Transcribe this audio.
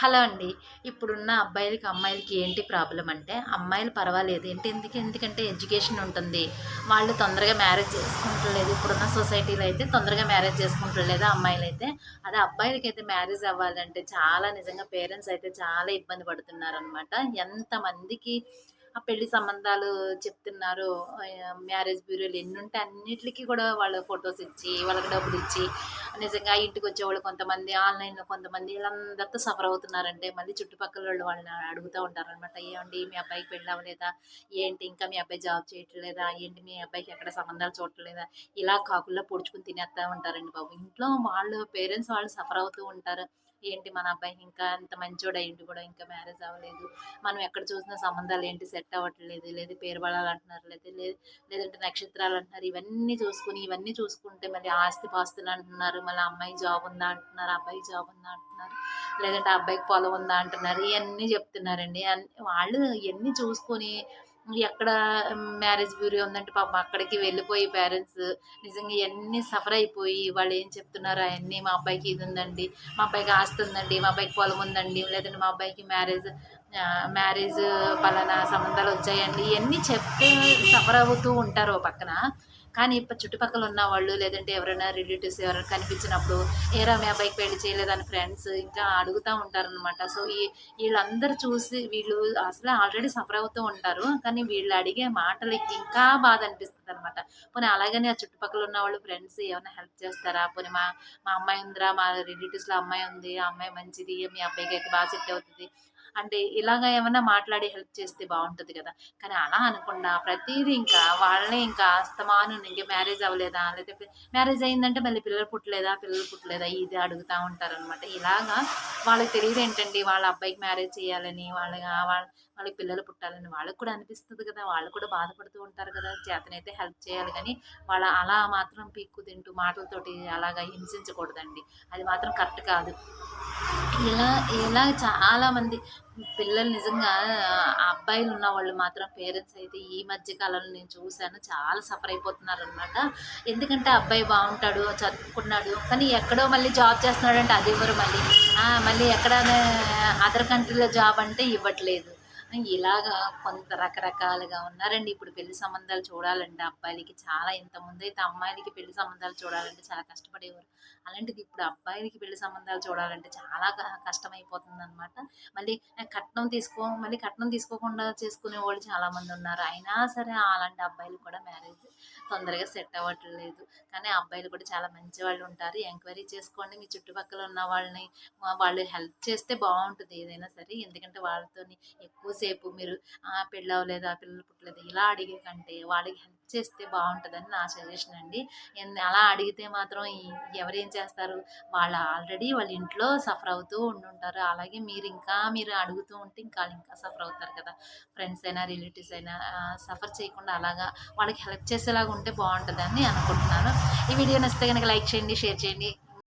Hello అండి. ఇప్పుడున్న అబ్బాయిలకి అమ్మాయిలకి ఏంటి ప్రాబ్లం అంటే అమ్మాయిలు పర్వాలేదు. ఏంటి ఎందుకు ఎందుకంటే ఎడ్యుకేషన్ ఉంటుంది. వాళ్ళు తొందరగా మ్యారేజ్ చేసుకుంటలేదు. ఇప్పుడున్న సొసైటీలో అయితే తొందరగా మ్యారేజ్ చేసుకుంటలేదు అమ్మాయిలు అయితే అదే అబ్బాయిలకి అయితే మ్యారేజ్ అవ్వాలంటే చాలా నిజంగా పేరెంట్స్ అయితే చాలా ఇబ్బంది పడుతున్నారు అనమాట ఎంతమందికి ఆ పెళ్ళి సంబంధాలు చెప్తున్నారు మ్యారేజ్ బ్యూరోలు ఎన్ని ఉంటే అన్నిటికీ కూడా వాళ్ళ ఫొటోస్ ఇచ్చి వాళ్ళకి డబ్బులు ఇచ్చి నిజంగా ఇంటికి వచ్చేవాళ్ళు కొంతమంది ఆన్లైన్లో కొంతమంది వీళ్ళందరితో సఫర్ అవుతున్నారంటే మళ్ళీ చుట్టుపక్కల వాళ్ళు వాళ్ళని అడుగుతూ ఉంటారనమాట ఏమండి మీ అబ్బాయికి పెళ్ళి అవ్వలేదా ఏంటి ఇంకా మీ అబ్బాయి జాబ్ చేయట్లేదా? ఏంటి మీ అబ్బాయికి ఎక్కడ సంబంధాలు చూడట్లేదా? ఇలా కాకుల్లో పొడుచుకుని తినేస్తూ ఉంటారండి బాబు. ఇంట్లో వాళ్ళు పేరెంట్స్ వాళ్ళు సఫర్ అవుతూ ఉంటారు. ఏంటి మన అబ్బాయి ఇంకా అంత మంచోడు అయ్యింది కూడా ఇంకా మ్యారేజ్ అవ్వలేదు. మనం ఎక్కడ చూసిన సంబంధాలు ఏంటి సెట్ అవ్వట్లేదు లేదు పేరు పడాలి అంటున్నారు లేదా లేదు లేదంటే నక్షత్రాలు అంటున్నారు ఇవన్నీ చూసుకుని ఇవన్నీ చూసుకుంటే మళ్ళీ ఆస్తి పాస్తులు అంటున్నారు మళ్ళీ అమ్మాయి జాబ్ ఉందా అంటున్నారు అబ్బాయి జాబ్ ఉందా అంటున్నారు లేదంటే అబ్బాయికి పొలం ఉందా అంటున్నారు ఇవన్నీ చెప్తున్నారండి. అన్ని- వాళ్ళు ఇవన్నీ చూసుకొని ఎక్కడ మ్యారేజ్ బ్యూరో ఉందంటే పాపం అక్కడికి వెళ్ళిపోయి పేరెంట్స్ నిజంగా ఇవన్నీ సఫర్ అయిపోయి వాళ్ళు ఏం చెప్తున్నారు అవన్నీ మా అబ్బాయికి ఇది ఉందండి మా అబ్బాయికి ఆస్తి ఉందండి మా అబ్బాయికి పొలం ఉందండి లేదంటే మా అబ్బాయికి మ్యారేజ్ మ్యారేజ్ పలానా సంబంధాలు వచ్చాయండి ఇవన్నీ చెప్తే సఫర్ అవుతూ ఉంటారు ఓ పక్కన. కానీ ఇప్పుడు చుట్టుపక్కల ఉన్న వాళ్ళు లేదంటే ఎవరైనా రిలేటివ్స్ ఎవరైనా కనిపించినప్పుడు ఏరా మీ అబ్బాయికి పెళ్ళి చేయలేదని ఫ్రెండ్స్ ఇంకా అడుగుతూ ఉంటారనమాట సో ఈ వీళ్ళందరూ చూసి వీళ్ళు అసలు ఆల్రెడీ సఫర్ అవుతూ ఉంటారు. కానీ వీళ్ళు అడిగే మాటలకి ఇంకా బాధ అనిపిస్తుంది అనమాట పోనీ అలాగనే ఆ చుట్టుపక్కల ఉన్న వాళ్ళు ఫ్రెండ్స్ ఏమైనా హెల్ప్ చేస్తారా? పోనీ మా మా అమ్మాయి ఉందిరా మా రిలేటివ్స్లో అమ్మాయి ఉంది ఆ అమ్మాయి మంచిది మీ అబ్బాయికి అయితే బాగా సెట్ అవుతుంది అంటే ఇలాగ ఏమైనా మాట్లాడి హెల్ప్ చేస్తే బాగుంటుంది కదా. కానీ అలా అనుకుండా ప్రతిదీ ఇంకా వాళ్ళే ఇంకా అస్తమాను ఇంకా మ్యారేజ్ అవ్వలేదా? లేకపోతే మ్యారేజ్ అయిందంటే మళ్ళీ పిల్లలు పుట్టలేదా? పిల్లలు పుట్టలేదా? ఇది అడుగుతూ ఉంటారనమాట ఇలాగా వాళ్ళకి తెలియదు ఏంటండి? వాళ్ళ అబ్బాయికి మ్యారేజ్ చేయాలని వాళ్ళ వాళ్ళ వాళ్ళకి పిల్లలు పుట్టాలని వాళ్ళకి కూడా అనిపిస్తుంది కదా! వాళ్ళు కూడా బాధపడుతూ ఉంటారు కదా! చేతనైతే హెల్ప్ చేయాలి కానీ వాళ్ళ అలా మాత్రం పీక్కు తింటూ మాటలతోటి అలాగా హింసించకూడదండి. అది మాత్రం కరెక్ట్ కాదు. ఇలా ఇలా చాలామంది పిల్లలు నిజంగా అబ్బాయిలు ఉన్న వాళ్ళు మాత్రం పేరెంట్స్ అయితే ఈ మధ్య కాలంలో నేను చూశాను చాలా సఫర్ అయిపోతున్నారు అనమాట ఎందుకంటే అబ్బాయి బాగుంటాడు చదువుకున్నాడు కానీ ఎక్కడో మళ్ళీ జాబ్ చేస్తున్నాడు అంటే అది ఇవ్వరు మళ్ళీ? మళ్ళీ ఎక్కడ అదర్ కంట్రీలో జాబ్ అంటే ఇవ్వట్లేదు. ఇలాగా కొంత రకరకాలుగా ఉన్నారండి. ఇప్పుడు పెళ్ళి సంబంధాలు చూడాలంటే అబ్బాయిలకి చాలా ఇంతకుముందు అయితే అమ్మాయిలకి పెళ్ళి సంబంధాలు చూడాలంటే చాలా కష్టపడేవారు. అలాంటిది ఇప్పుడు అబ్బాయిలకి పెళ్ళి సంబంధాలు చూడాలంటే చాలా కష్టమైపోతుంది అనమాట మళ్ళీ కట్నం తీసుకో మళ్ళీ కట్నం తీసుకోకుండా చేసుకునే వాళ్ళు చాలా మంది ఉన్నారు. అయినా సరే అలాంటి అబ్బాయిలు కూడా మ్యారేజ్ తొందరగా సెట్ అవ్వట్లేదు. కానీ అబ్బాయిలు కూడా చాలా మంచి వాళ్ళు ఉంటారు. ఎంక్వైరీ చేసుకోండి. మీ చుట్టుపక్కల ఉన్న వాళ్ళని వాళ్ళు హెల్ప్ చేస్తే బాగుంటుంది ఏదైనా సరే. ఎందుకంటే వాళ్ళతోని ఎంతసేపు మీరు "ఆ, అవ్వలేదు ఆ పిల్లలు పుట్టలేదు ఇలా అడిగే కంటే వాళ్ళకి హెల్ప్ చేస్తే బాగుంటుందని నా సజెషన్ అండి. అలా అడిగితే మాత్రం ఎవరేం చేస్తారు? వాళ్ళు ఆల్రెడీ వాళ్ళ ఇంట్లో సఫర్ అవుతూ ఉండుంటారు. అలాగే మీరు ఇంకా మీరు అడుగుతూ ఉంటే ఇంకా ఇంకా సఫర్ అవుతారు కదా. ఫ్రెండ్స్ అయినా రిలేటివ్స్ అయినా సఫర్ చేయకుండా అలాగా వాళ్ళకి హెల్ప్ చేసేలాగా ఉంటే బాగుంటుందని అనుకుంటున్నాను. ఈ వీడియో నచ్చితే కనుక లైక్ చేయండి షేర్ చేయండి.